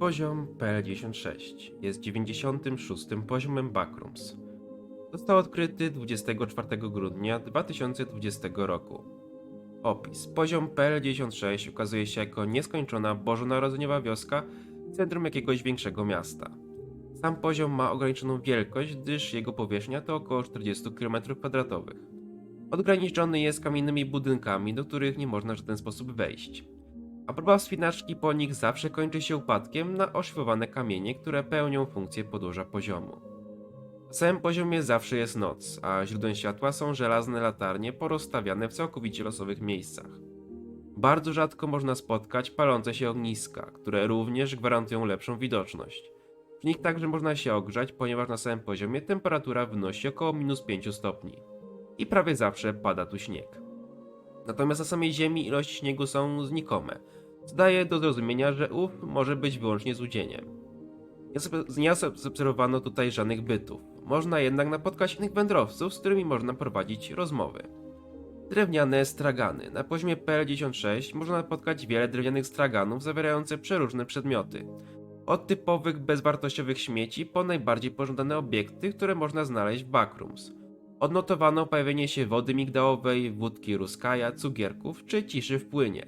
Poziom PL96 jest 96. poziomem Backrooms. Został odkryty 24 grudnia 2020 roku. Opis. Poziom PL96 ukazuje się jako nieskończona bożonarodzeniowa wioska w centrum jakiegoś większego miasta. Sam poziom ma ograniczoną wielkość, gdyż jego powierzchnia to około 40 km2. Odgraniczony jest kamiennymi budynkami, do których nie można w żaden sposób wejść. A próba wspinaczki po nich zawsze kończy się upadkiem na oszwowane kamienie, które pełnią funkcję podłoża poziomu. Na samym poziomie zawsze jest noc, a źródłem światła są żelazne latarnie porozstawiane w całkowicie losowych miejscach. Bardzo rzadko można spotkać palące się ogniska, które również gwarantują lepszą widoczność. W nich także można się ogrzać, ponieważ na samym poziomie temperatura wynosi około minus 5 stopni. I prawie zawsze pada tu śnieg. Natomiast na samej ziemi ilości śniegu są znikome, co daje do zrozumienia, że ów może być wyłącznie złudzieniem. Nie zaobserwowano tutaj żadnych bytów. Można jednak napotkać innych wędrowców, z którymi można prowadzić rozmowy. Drewniane stragany. Na poziomie PL96 można napotkać wiele drewnianych straganów zawierających przeróżne przedmioty. Od typowych bezwartościowych śmieci po najbardziej pożądane obiekty, które można znaleźć w backrooms. Odnotowano pojawienie się wody migdałowej, wódki ruskaja, cukierków czy ciszy w płynie.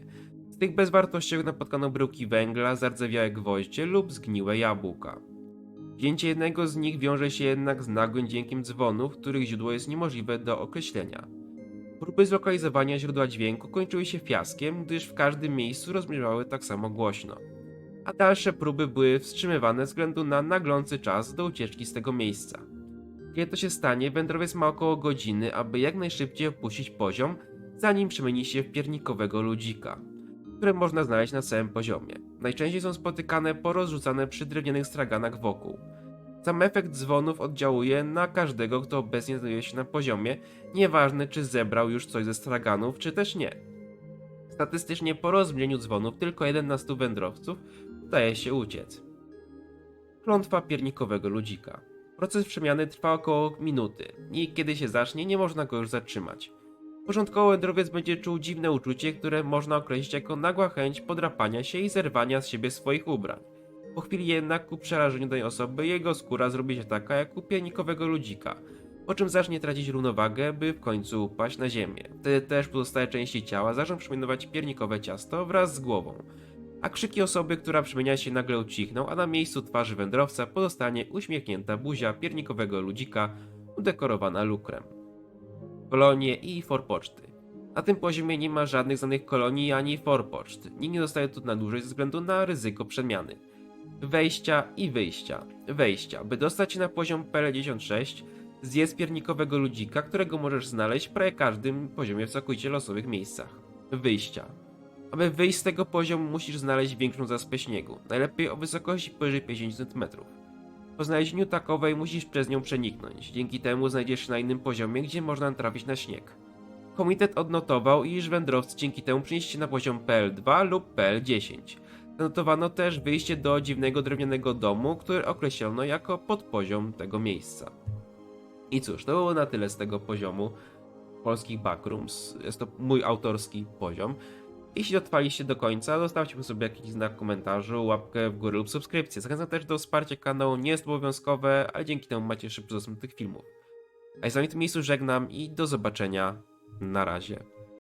Z tych bezwartościowych napotkano bryłki węgla, zardzewiałe gwoździe lub zgniłe jabłka. Wzięcie jednego z nich wiąże się jednak z nagłym dźwiękiem dzwonów, których źródło jest niemożliwe do określenia. Próby zlokalizowania źródła dźwięku kończyły się fiaskiem, gdyż w każdym miejscu rozbrzmiewały tak samo głośno. A dalsze próby były wstrzymywane ze względu na naglący czas do ucieczki z tego miejsca. Kiedy to się stanie, wędrowiec ma około godziny, aby jak najszybciej opuścić poziom, zanim przemieni się w piernikowego ludzika, które można znaleźć na całym poziomie. Najczęściej są spotykane porozrzucane przy drewnianych straganach wokół. Sam efekt dzwonów oddziałuje na każdego, kto obecnie znajduje się na poziomie, nieważne czy zebrał już coś ze straganów, czy też nie. Statystycznie po rozbrzmieniu dzwonów tylko jeden na stu wędrowców udaje się uciec. Klątwa piernikowego ludzika. Proces przemiany trwa około minuty i kiedy się zacznie, nie można go już zatrzymać. Początkowo wędrowiec będzie czuł dziwne uczucie, które można określić jako nagła chęć podrapania się i zerwania z siebie swoich ubrań. Po chwili jednak ku przerażeniu tej osoby jego skóra zrobi się taka jak u piernikowego ludzika, po czym zacznie tracić równowagę, by w końcu upaść na ziemię. Wtedy też pozostałe części ciała zaczną przypominawać piernikowe ciasto wraz z głową, a krzyki osoby, która przemienia się nagle ucichną, a na miejscu twarzy wędrowca pozostanie uśmiechnięta buzia piernikowego ludzika udekorowana lukrem. Kolonie i forpoczty. Na tym poziomie nie ma żadnych znanych kolonii ani forpoczt. Nikt nie zostaje tu na dłużej ze względu na ryzyko przemiany. Wejścia i wyjścia. Wejścia. By dostać się na poziom PL96, zjedz piernikowego ludzika, którego możesz znaleźć w prawie każdym poziomie w całkowicie losowych miejscach. Wyjścia. Aby wyjść z tego poziomu musisz znaleźć większą zaspę śniegu, najlepiej o wysokości powyżej 50 cm. Po znalezieniu takowej musisz przez nią przeniknąć, dzięki temu znajdziesz na innym poziomie, gdzie można trafić na śnieg. Komitet odnotował, iż wędrowcy dzięki temu przenieśli się na poziom PL2 lub PL10. Zanotowano też wyjście do dziwnego drewnianego domu, który określono jako podpoziom tego miejsca. I cóż, to było na tyle z tego poziomu polskich backrooms. Jest to mój autorski poziom. Jeśli dotrwaliście do końca, zostawcie sobie jakiś znak komentarzu, łapkę w górę lub subskrypcję. Zachęcam też do wsparcia kanału, nie jest obowiązkowe, ale dzięki temu macie szybszy dostęp do tych filmów. A ja z wami w tym miejscu żegnam i do zobaczenia. Na razie.